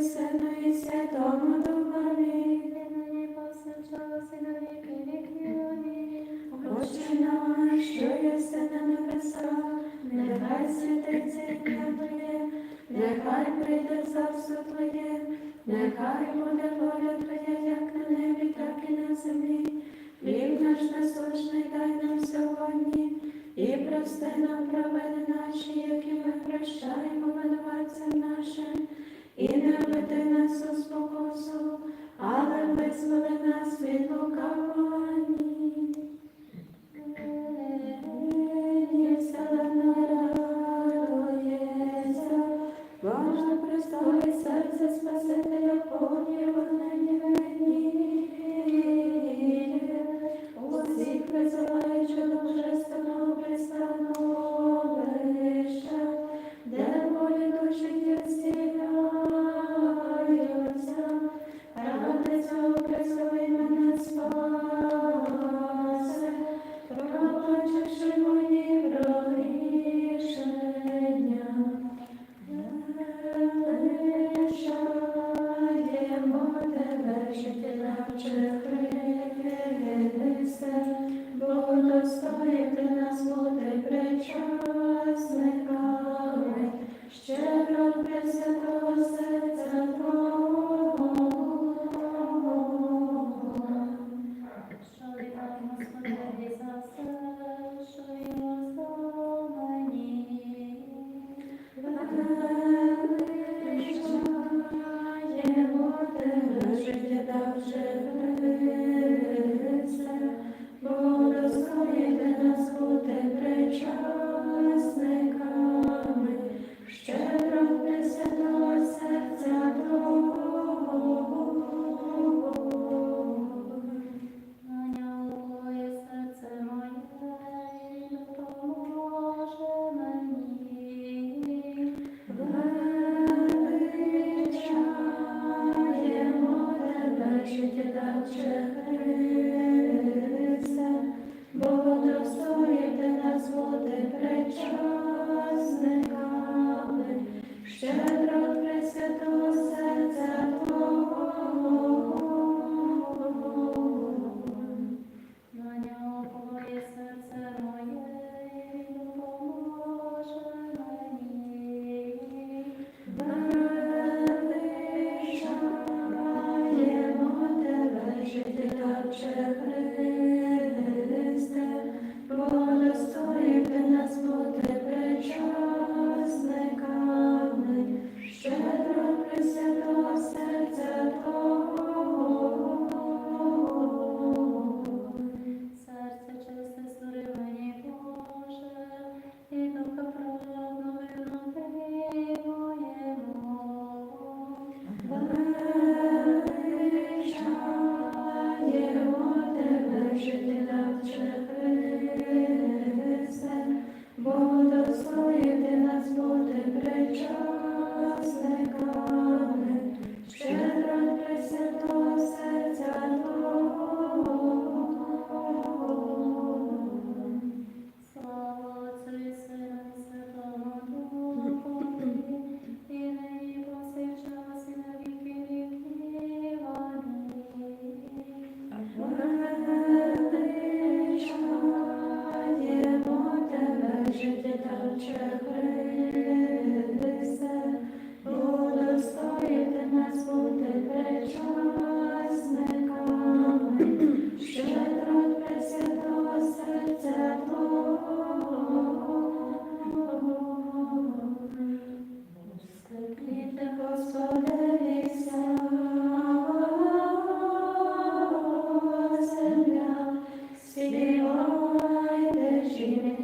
І Сину і Святому Духові. Отче наш, що єси на небесах, нехай святиться ім'я Твоє, нехай прийде царство Твоє, нехай буде воля Твоя, як на небі, так і на землі. Хліб наш насущний дай нам сьогодні, і прости нам провини наші, які ми прощаємо винуватцям нашим, і не веди нас у спокусу, але визволи нас від лукавого. Величаємо нас, бо достоїти нас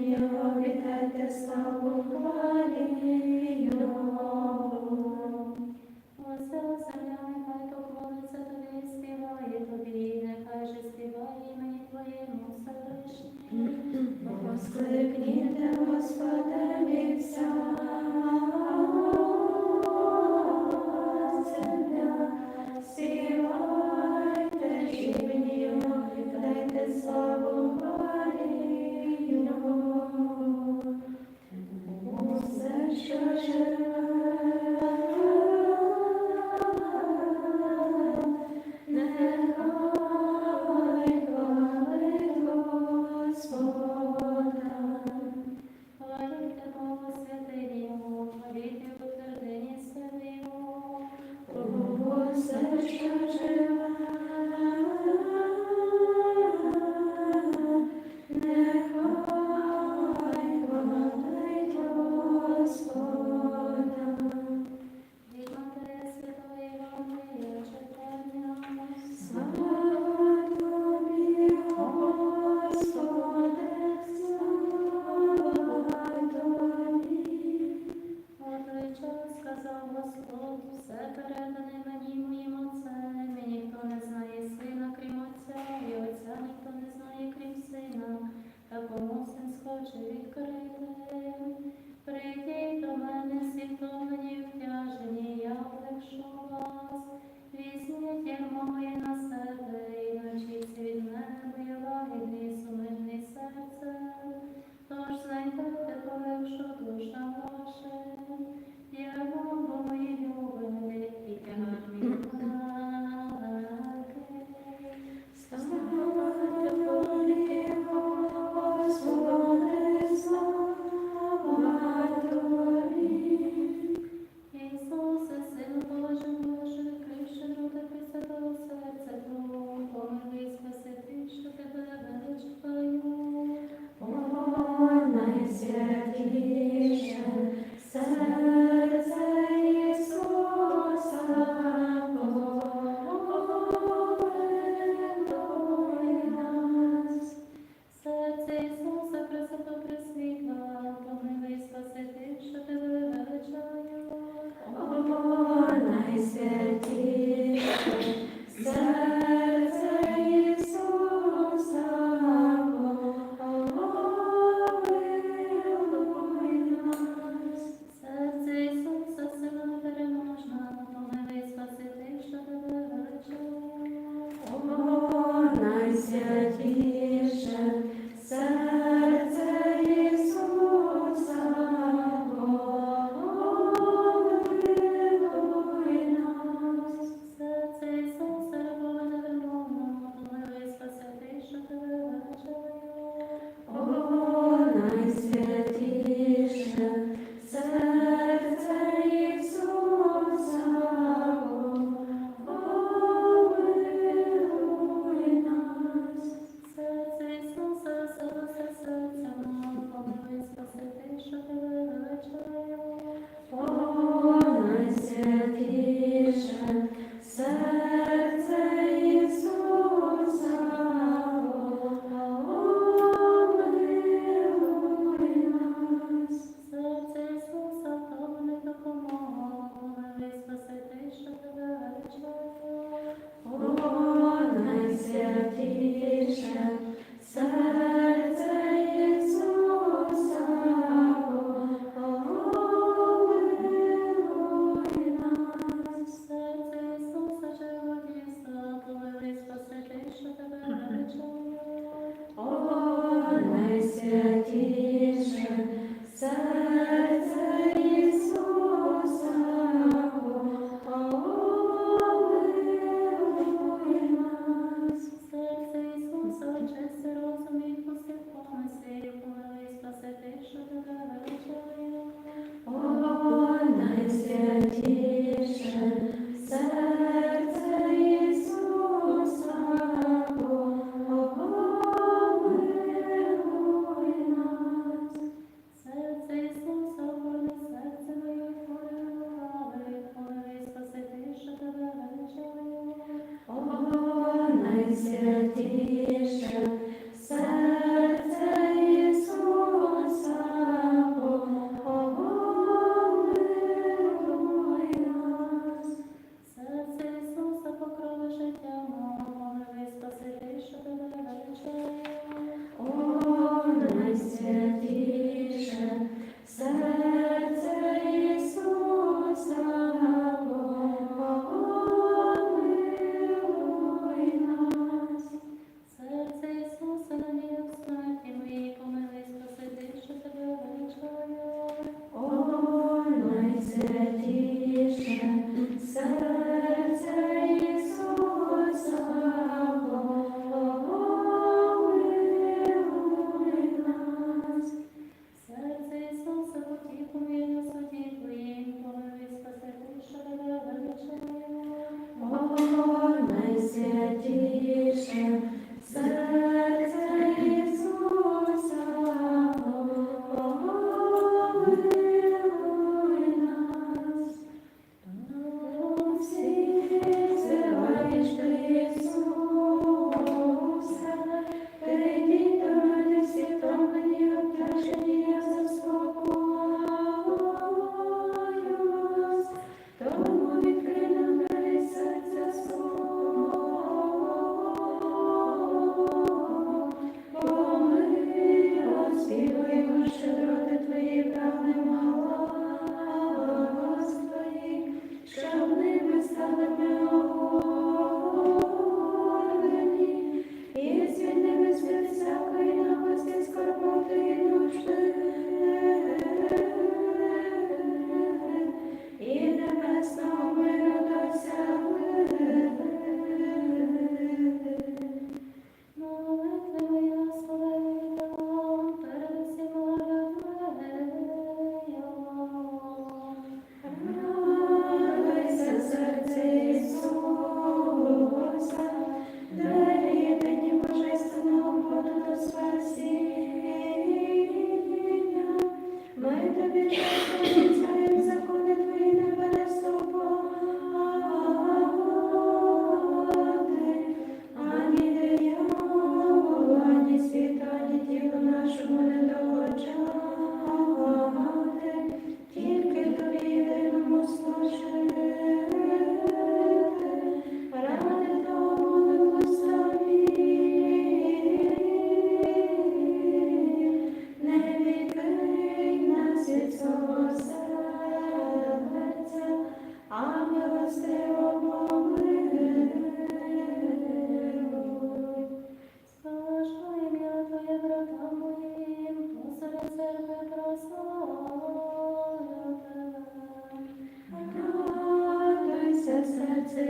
Його вітайте славу хвалію. Зликніте Господа вівся. Моє на себе,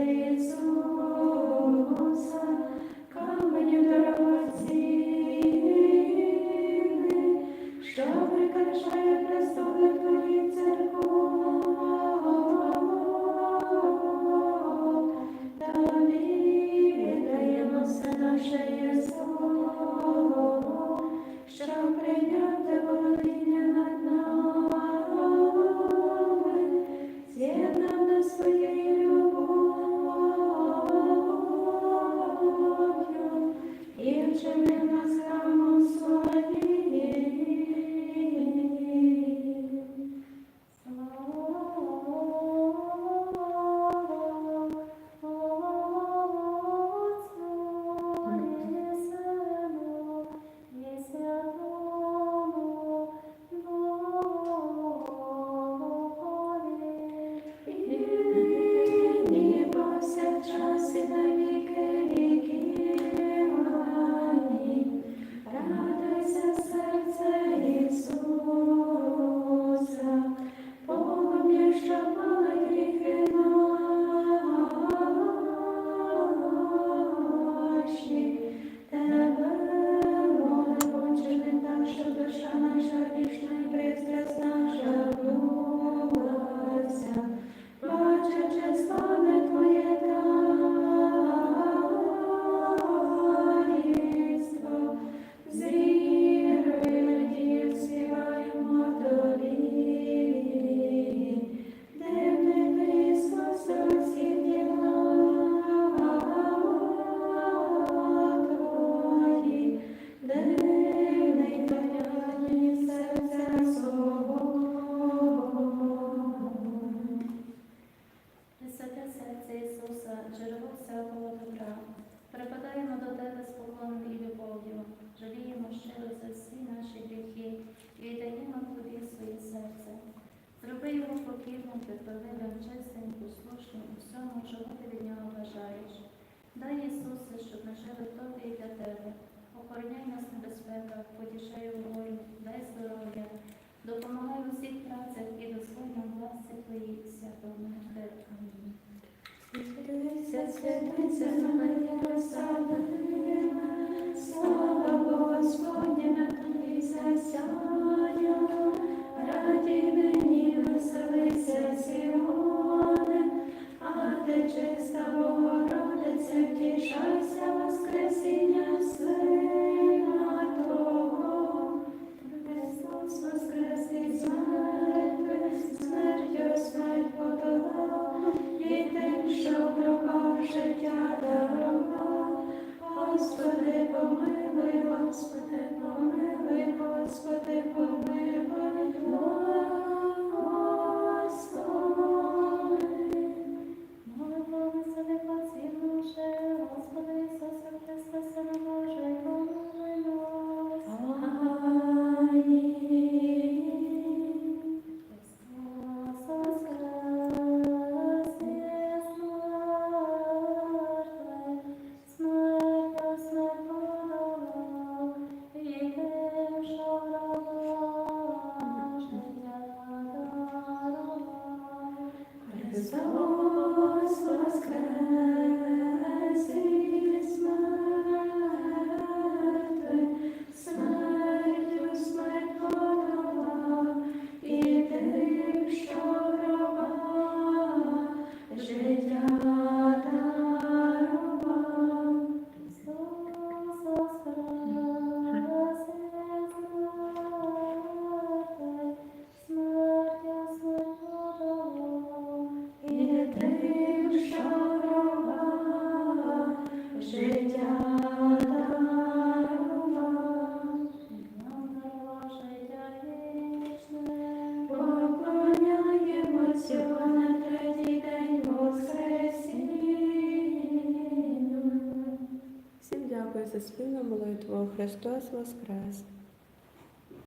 praise the Lord. потішаю волю, дай здоров'я, допомагай в усіх працях і до своєї власне твої святому Амінь. Відкрилися, святиться, Марія, просада, слава Господня, на тобі засяя, раді мені веселися сьогодні, а ти чиста Богородиця, втішайся, Воскресіння Сина. Христос Воскрес!